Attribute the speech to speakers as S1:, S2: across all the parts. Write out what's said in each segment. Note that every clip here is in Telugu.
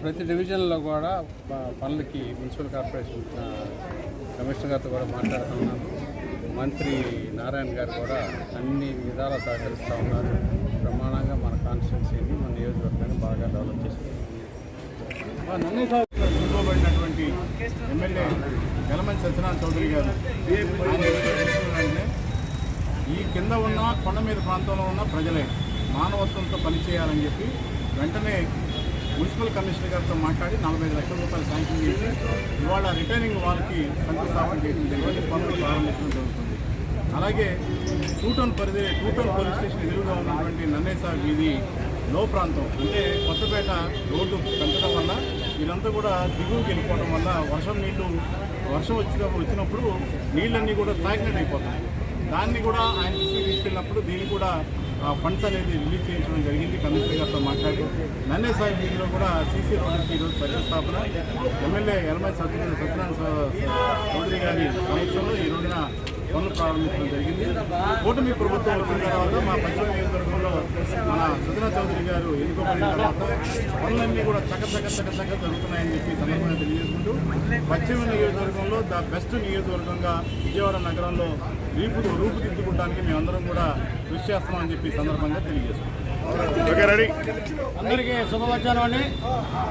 S1: ప్రతి డివిజన్లో కూడా పనులకి మున్సిపల్ కార్పొరేషన్ కమిషనర్ గారితో కూడా మాట్లాడుతున్నాను మంత్రి నారాయణ గారు కూడా అన్ని విధాలా సహకరిస్తూ ఉన్నారు. ప్రమాణంగా మన కాన్స్టిట్యున్సీని మన నియోజకవర్గాన్ని బాగా డెవలప్ చేసుకుంటున్నాం
S2: ఎన్నుకోబడినటువంటి ఎమ్మెల్యే యలమంచి సత్యనారాయణ చౌదరి గారు. ఈ కింద ఉన్న కొండ మీద ప్రాంతంలో ఉన్న ప్రజలే మానవత్వంతో పనిచేయాలని చెప్పి వెంటనే మున్సిపల్ కమిషనర్ గారితో మాట్లాడి నలభై ఐదు లక్షల రూపాయలు శాంక్షన్ చేసి ఇవాళ రిటైనింగ్ వాళ్ళకి శంకుస్థాపన చేయడం జరిగింది పనులు ప్రారంభించడం జరుగుతుంది. అలాగే టూటౌన్ పరిధి టూటౌన్ పోలీస్ స్టేషన్ ఎదురుగా ఉన్నటువంటి నన్నేసా వీధి లో ప్రాంతం అంటే కొత్తపేట రోడ్డు పెంచడం వల్ల వీళ్ళంతా కూడా దిగువకి వెళ్ళిపోవడం వల్ల వర్షం నీళ్ళు వర్షం వచ్చినప్పుడు వచ్చినప్పుడు నీళ్ళన్నీ కూడా స్టాగ్నెట్ అయిపోతాయి. దాన్ని కూడా ఆయన తీసుకెళ్ళినప్పుడు దీన్ని కూడా ఫండ్స్ అనేది రిలీజ్ చేయించడం జరిగింది. కమిషనర్ గారితో మాట్లాడి నన్నే సాయి వీధిలో కూడా సీసీ రోడ్డుకి ఈరోజు ప్రతిష్టాపన ఎమ్మెల్యే ఎల్మై సత్యనారాయణ సత్యనారాయణ చౌదరి గారి సమక్షంలో ఈ రోజున పనులు ప్రారంభించడం జరిగింది. కూటమి ప్రభుత్వం వచ్చిన తర్వాత మా పశ్చిమ నియోజకవర్గంలో మన సుధనా చౌదరి గారు ఎన్నుకోబడిన తర్వాత పనులన్నీ కూడా చక్క చక్క చక్క చక్క జరుగుతున్నాయని చెప్పి సందర్భంగా తెలియజేసుకుంటూ పశ్చిమ నియోజకవర్గంలో ద బెస్ట్ నియోజకవర్గంగా విజయవాడ నగరంలో రూపు రూపుదిద్దుకోవడానికి మేమందరం కూడా కృషి చేస్తున్నామని చెప్పి సందర్భంగా తెలియజేస్తున్నాం.
S3: అందరికీ శుభవచ్చానం అండి.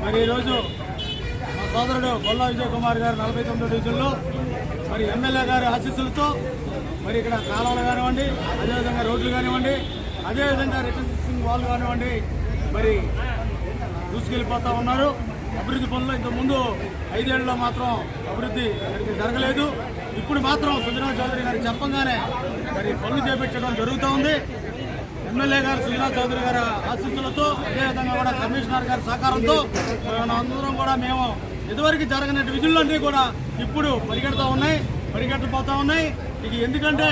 S3: మరి ఈరోజు మా సోదరుడు కొల్లా విజయ్ కుమార్ గారు నలభై తొమ్మిదో డివిజన్లో మరి ఎమ్మెల్యే గారి ఆశీస్సులతో మరి ఇక్కడ కాలువలు కానివ్వండి అదేవిధంగా రోడ్లు కానివ్వండి అదేవిధంగా రిటర్న్ వాళ్ళు కానివ్వండి మరి దూసుకెళ్ళిపోతూ ఉన్నారు. అభివృద్ధి పనులు ఇంతకు ముందు ఐదేళ్ళలో మాత్రం అభివృద్ధి జరగలేదు. ఇప్పుడు మాత్రం సుజనా చౌదరి గారు చెప్పంగానే మరి పనులు చేపించడం జరుగుతూ ఉంది. ఎమ్మెల్యే గారు సుజనా చౌదరి గారి ఆశీస్సులతో అదేవిధంగా కూడా కమిషనర్ గారి సహకారంతో అందరం కూడా మేము ఇదివరకు జరగని విధులన్నీ కూడా ఇప్పుడు పరిగెడుతూ ఉన్నాయి పరిగెట్టపోతూ ఉన్నాయి. ఇది ఎందుకంటే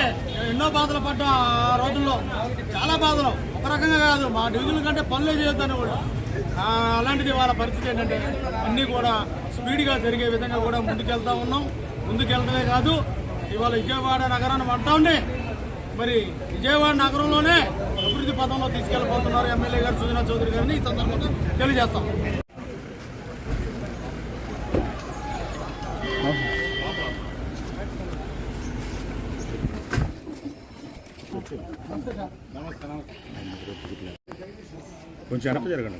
S3: ఎన్నో బాధలు పడ్డ ఆ రోజుల్లో చాలా బాధలు. ఒక రకంగా కాదు మా డివిజన్ కంటే పనులే చేయొద్దని కూడా అలాంటిది వాళ్ళ పరిస్థితి ఏంటంటే అన్నీ కూడా స్పీడ్గా జరిగే విధంగా కూడా ముందుకెళ్తా ఉన్నాం. ముందుకెళ్తమే కాదు ఇవాళ విజయవాడ నగరాన్ని పడతా ఉండే. మరి విజయవాడ నగరంలోనే అభివృద్ధి పదంలో తీసుకెళ్ళిపోతున్నారు ఎమ్మెల్యే గారు సుజనా చౌదరి గారిని. ఈ సందర్భంగా తెలియజేస్తాం.
S2: కొంచెం వెనక జరగండి.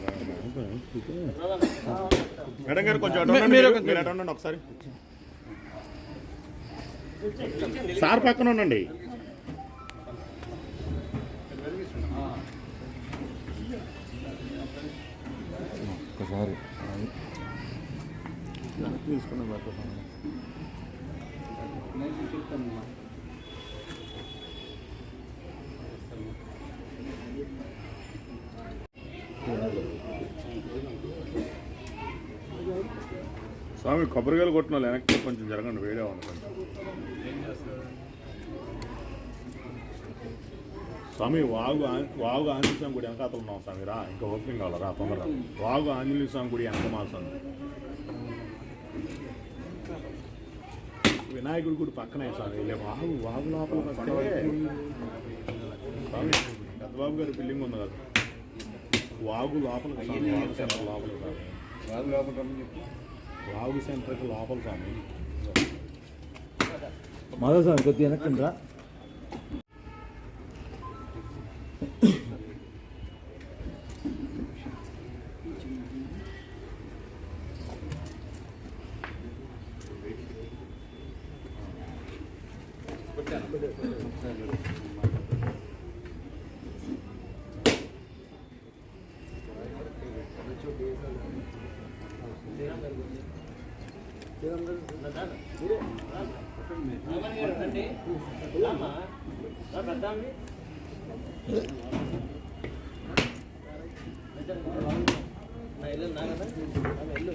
S2: మేడం గారు కొంచెం. మీరు ఉండండి ఒకసారి. సార్ పక్కన ఉండండి.
S4: ఒకసారి
S2: స్వామి కొబ్బరికాయలు కొట్టిన వాళ్ళు వెనక్కి కొంచెం జరగండి వేడే ఉంది కొంచెం. స్వామి వాగు వాగు ఆంజనేయ స్వామి గుడి వెనకాతలు ఉన్నాం స్వామి రా ఇంకా ఓపెనింగ్ కావాలి? రా తొందరగా వాగు ఆంజనేయ స్వామి గుడి వెనక మాసం వినాయకుడి గుడి పక్కనే స్వామి వాగు వాగు లోపల స్వామి పెద్దబాబు గారి బిల్డింగ్ ఉంది కదా. వాగు లోపల స్వామి వాగు లోపల స్వామి వాగు సెంటర్కి లోపల స్వామి.
S4: మాధవ స్వామి కొద్దిగా వెనక్కి రా
S2: ఓకే స్వామి ఇల్లు